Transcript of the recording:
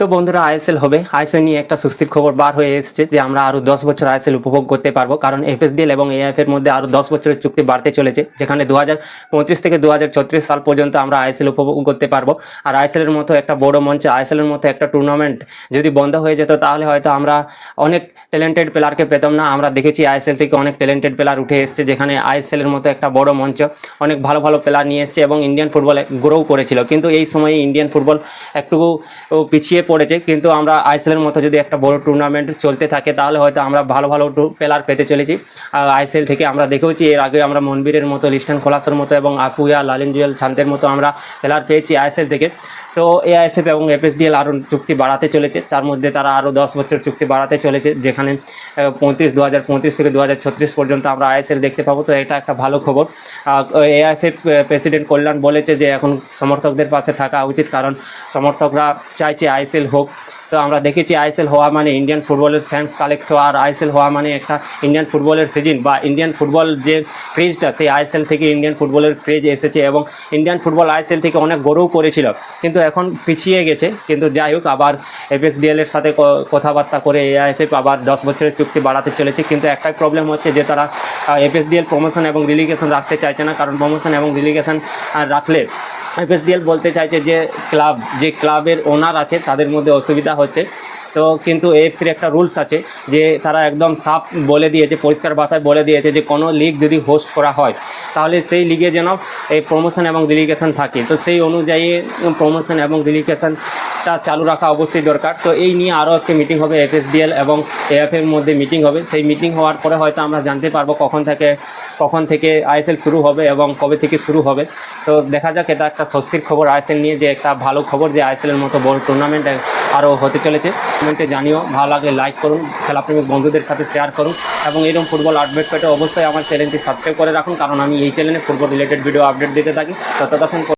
তো বন্ধুরা আইএসএল হবে। আইএসএল নিয়ে একটা সুস্থির খবর বার হয়ে এসেছে যে আমরা আরও দশ বছর আইএসএল উপভোগ করতে পারব। কারণ এফএসডিএল এবং এআইএফ এর মধ্যে আরও দশ বছরের চুক্তি বাড়তে চলেছে, যেখানে দু হাজার পঁয়ত্রিশ থেকে দু হাজার ছত্রিশ সাল পর্যন্ত আমরা আইএসএল উপভোগ করতে পারব। আর আইএসএল এর মতো একটা বড় মঞ্চ আইএসএল এর মতো একটা টুর্নামেন্ট যদি বন্ধ হয়ে যেত, তাহলে হয়তো আমরা অনেক ট্যালেন্টেড প্লেয়ারকে পেতাম না। আমরা দেখেছি আইএসএল থেকে অনেক ট্যালেন্টেড প্লেয়ার উঠে এসেছে, যেখানে আইএসএল এর মতো একটা বড় মঞ্চ অনেক ভালো ভালো প্লেয়ার নিয়ে এসেছে এবং ইন্ডিয়ান ফুটবলে গ্রোও করেছিল। কিন্তু এই সময়ে ইন্ডিয়ান ফুটবল একটু পিছিয়ে পড়েছে, কিন্তু আমরা আইএসএলের মতো যদি একটা বড় টুর্নামেন্ট চলতে থাকে, তাহলে হয়তো আমরা ভালো ভালো প্লেয়ার পেতে চলেছি। আইএসএল থেকে আমরা দেখেওছি, এর আগে আমরা মনবীরের মতো লিস্টান খোলাসের মতো এবং আপুয়া লালিন জুয়েল শান্তের মতো আমরা প্লেয়ার পেয়েছি আইএসএল থেকে। তো এআইএফএফ এবং এফএসডিএল আরও চুক্তি বাড়াতে চলেছে। তার মধ্যে তারা আরও দশ বছর চুক্তি বাড়াতে চলেছে, যেখানে পঁয়ত্রিশ দু হাজার পঁয়ত্রিশ থেকে দু হাজার ছত্রিশ পর্যন্ত আমরা আইএসএল দেখতে পাবো। তো এটা একটা ভালো খবর। এআইএফএফ প্রেসিডেন্ট কল্যাণ বলেছে যে এখন সমর্থকদের পাশে থাকা উচিত, কারণ সমর্থকরা চাইছে আইএসএল হোক। তো আমরা দেখেছি আইএসএল হওয়া মানে ইন্ডিয়ান ফুটবলের ফ্যান্স কালেক্ট হওয়া। আর আইএসএল হওয়া মানে একটা ইন্ডিয়ান ফুটবলের সিজন বা ইন্ডিয়ান ফুটবল যে ক্রেজটা সেই আইএসএল থেকে ইন্ডিয়ান ফুটবলের ক্রেজ এসেছে এবং ইন্ডিয়ান ফুটবল আইএসএল থেকে অনেক গৌরব করেছিল। কিন্তু এখন পিছিয়ে গেছে। কিন্তু যাই হোক, আবার এফএসডিএল এর সাথে কথাবার্তা করে এআইএফএফ আবার দশ বছরের চুক্তি বাড়াতে চলেছে। কিন্তু একটাই প্রবলেম হচ্ছে যে তারা এফএসডিএল প্রমোশন এবং রিলিগেশন রাখতে চাইছে না। কারণ প্রমোশন এবং রিলিগেশন রাখলে এফএসডিএল বলতে চাইছে যে ক্লাব যে ক্লাবের ওনার আছে, তাদের মধ্যে অসুবিধা হচ্ছে। তো কিন্তু এএফসির একটা রুলস আছে যে তারা একদম সাফ বলে দিয়েছে, পরিষ্কার ভাষায় বলে দিয়েছে যে কোনো লিগ যদি হোস্ট করা হয়, তাহলে সেই লিগে যেন এই প্রমোশন এবং রিলিগেশন থাকে। তো সেই অনুযায়ী প্রমোশন এবং রিলিগেশনটা চালু রাখা অবশ্যই দরকার। তো এই নিয়ে আরও একটি মিটিং হবে এফএসডিএল এবং এএফ এর মধ্যে মিটিং হবে। সেই মিটিং হওয়ার পরে হয়তো আমরা জানতে পারব কখন থেকে কখন থেকে আইএসএল শুরু হবে এবং কবে থেকে শুরু হবে। তো দেখা যাক, এটা একটা স্বস্তির খবর আইএসএল নিয়ে, যে একটা ভালো খবর যে আইএসএলের মতো বড় টুর্নামেন্ট আরও হতে চলেছে। কমেন্টে জানিও, ভালো লাগে লাইক করুন খেলাপ্রেমিক বন্ধুদের সাথে শেয়ার করুন এবং এরকম ফুটবল আপডেট পেটে অবশ্যই আমার চ্যানেলটি সাবস্ক্রাইব করে রাখুন, কারণ আমি এই চ্যানেলে ফুটবল রিলেটেড ভিডিও আপডেট দিতে থাকি। ততক্ষণ